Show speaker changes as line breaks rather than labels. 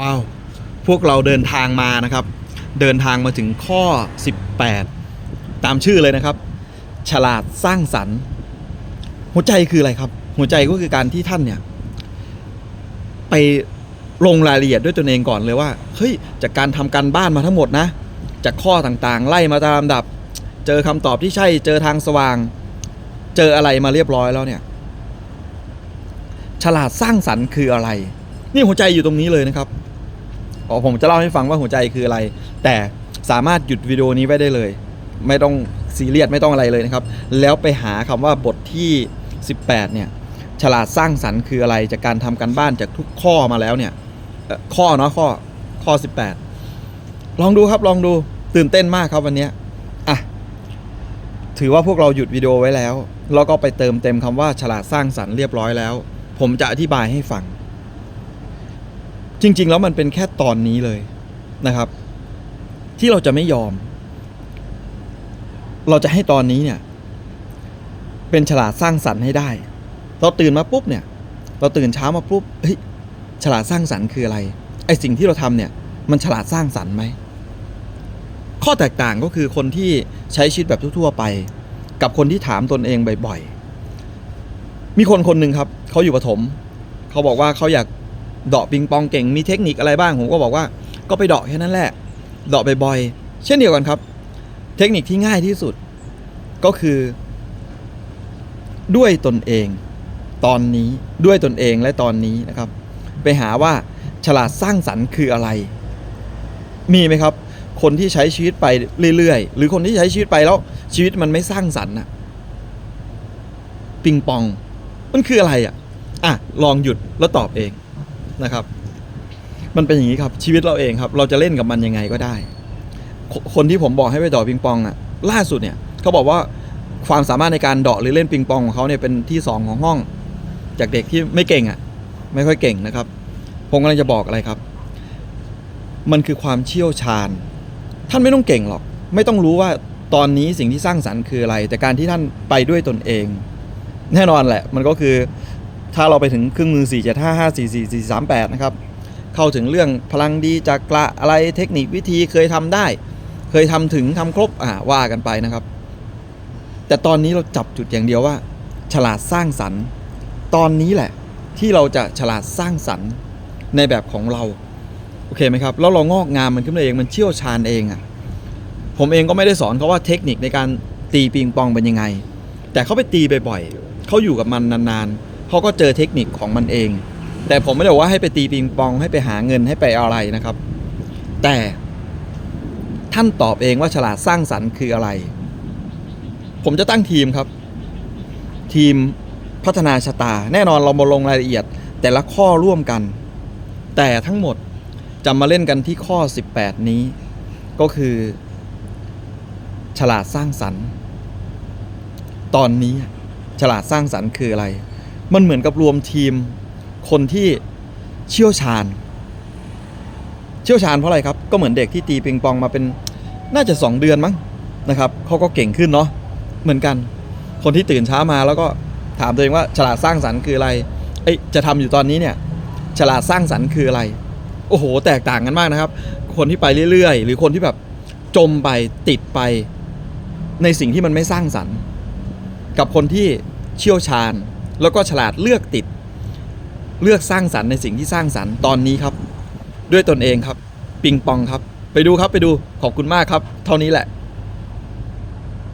ว้าว พวกเราเดินทางมานะครับ เดินทางมาถึงข้อ 18 ตามชื่อเลยนะครับ ฉลาดสร้างสรรค์ หัวใจคืออะไรครับ หัวใจก็คือการที่ท่านเนี่ย ไปลงรายละเอียดด้วยตนเองก่อนเลยว่า เฮ้ย จากการทำการบ้านมาทั้งหมดนะ จากข้อต่างๆ ไล่มาตามลำดับ เจอคำตอบที่ใช่ เจอทางสว่าง เจออะไรมาเรียบร้อยแล้วเนี่ย ฉลาดสร้างสรรค์คืออะไร นี่หัวใจอยู่ตรงนี้เลยนะครับ ผมจะเล่าให้ฟังว่าหัวใจคืออะไร แต่สามารถหยุดวิดีโอนี้ไว้ได้เลย ไม่ต้องซีเรียสไม่ต้องอะไรเลยนะครับ แล้วไปหาคำว่าบทที่ 18 เนี่ย ฉลาดสร้างสรรค์คืออะไรจากการทำการบ้านจากทุกข้อมาแล้วเนี่ยข้อเนาะข้อข้อ 18 ลองดูครับลองดูตื่นเต้นมากครับวันนี้อะถือว่าพวกเราหยุดวิดีโอไว้แล้ว แล้วก็ไปเติมเต็มคำว่าฉลาดสร้างสรรค์เรียบร้อยแล้ว ผมจะอธิบายให้ฟัง จริง ๆ แล้วมันเป็นแค่ตอนนี้เลยนะครับ ที่เราจะไม่ยอม เราจะให้ตอนนี้เนี่ย เป็นฉลาดสร้างสรรค์ให้ได้เราตื่นมาปุ๊บเนี่ย เราตื่นเช้ามาปุ๊บเฮ้ยฉลาดสร้างสรรค์คืออะไรไอสิ่งที่เราทำเนี่ย มันฉลาดสร้างสรรค์ไหมข้อแตกต่างก็คือคนที่ใช้ชีวิตแบบทั่วๆไป กับคนที่ถามตนเองบ่อยๆมีคนคนหนึ่งครับเขาอยู่ปฐมเขาบอกว่าเขาอยาก เดาะปิงปองเก่งมีเทคนิคอะไรบ้าง ผมก็บอกว่าก็ไปเดาะแค่นั้นแหละเดาะบ่อยๆเช่นเดียวกันครับ เทคนิคที่ง่ายที่สุดก็คือ ด้วยตนเอง ตอนนี้ด้วยตนเองและตอนนี้นะครับ ไปหาว่าฉลาดสร้างสรรค์คืออะไร มีไหมครับ คนที่ใช้ชีวิตไปเรื่อยๆ หรือคนที่ใช้ชีวิตไปแล้วชีวิตมันไม่สร้างสรรค์อะปิงปอง มันคืออะไรอะอะลองหยุดแล้วตอบเอง นะครับ มันเป็นอย่างนี้ครับชีวิตเราเองครับ เราจะเล่นกับมันยังไงก็ได้คคนที่ผมบอกให้ไปดาะปิงปองอะ ล่าสุดเนี่ยเขาบอกว่าความสามารถในการเดาะหรือเล่นปิงปองของเขาเนี่ยเป็นที่สองของห้อง จากเด็กที่ไม่เก่งอะ ไม่ค่อยเก่งนะครับ ผมกำลังจะบอกอะไรครับ มันคือความเชี่ยวชาญ ท่านไม่ต้องเก่งหรอก ไม่ต้องรู้ว่าตอนนี้สิ่งที่สร้างสรรค์คืออะไร แต่การที่ท่านไปด้วยตนเอง แน่นอนแหละ มันก็คือ ถ้าเราไปถึงเครื่องมือ 4 7 5 5 4 4 4 3 8 นะครับ เข้าถึงเรื่องพลังดีจักระอะไรเทคนิควิธีเคยทำได้ เคยทำถึงทำครบอ่าว่ากันไปนะครับ แต่ตอนนี้เราจับจุดอย่างเดียวว่า ฉลาดสร้างสรรค์ ตอนนี้แหละที่เราจะฉลาดสร้างสรรค์ในแบบของเรา โอเคไหมครับแล้วเรางอกงามมันขึ้นมาเองมันเชี่ยวชาญเองอะ่ะผมเองก็ไม่ได้สอนเขาว่าเทคนิคในการตีปิงปองเป็นยังไง แต่เขาไปตีบ่อยๆเขาอยู่กับมันนานๆ เขาก็เจอเทคนิคของมันเอง แต่ผมไม่ได้ว่าให้ไปตีปิงปองให้ไปหาเงินให้ไปอะไรนะครับ แต่ท่านตอบเองว่าฉลาดสร้างสรรค์คืออะไร ผมจะตั้งทีมครับ ทีมพัฒนาชะตา แน่นอนเรามาลงรายละเอียด แต่ละข้อร่วมกัน แต่ทั้งหมดจะมาเล่นกันที่ข้อ 18 นี้ ก็คือ ฉลาดสร้างสรรค์ ตอนนี้ฉลาดสร้างสรรค์คืออะไร มันเหมือนกับรวมทีมคนที่เชี่ยวชาญ เชี่ยวชาญเพราะอะไรครับ ก็เหมือนเด็กที่ตีปิงปองมาเป็นน่าจะ 2 เดือนมั้งนะครับเขาก็เก่งขึ้นเนาะเหมือนกัน คนที่ตื่นเช้ามาแล้วก็ถามตัวเองว่าฉลาดสร้างสรรค์คืออะไรเอ้ยจะทำอยู่ตอนนี้เนี่ยฉลาดสร้างสรรค์คืออะไร โอ้โห แตกต่างกันมากนะครับ คนที่ไปเรื่อยๆ หรือคนที่แบบจมไปติดไป ในสิ่งที่มันไม่สร้างสรรค์ กับคนที่เชี่ยวชาญ แล้วก็ฉลาดเลือกติด เลือกสร้างสรรค์ในสิ่งที่สร้างสรรค์ตอนนี้ครับ ด้วยตนเองครับ ปิงปองครับ ไปดูครับไปดูขอบคุณมากครับ เท่านี้แหละ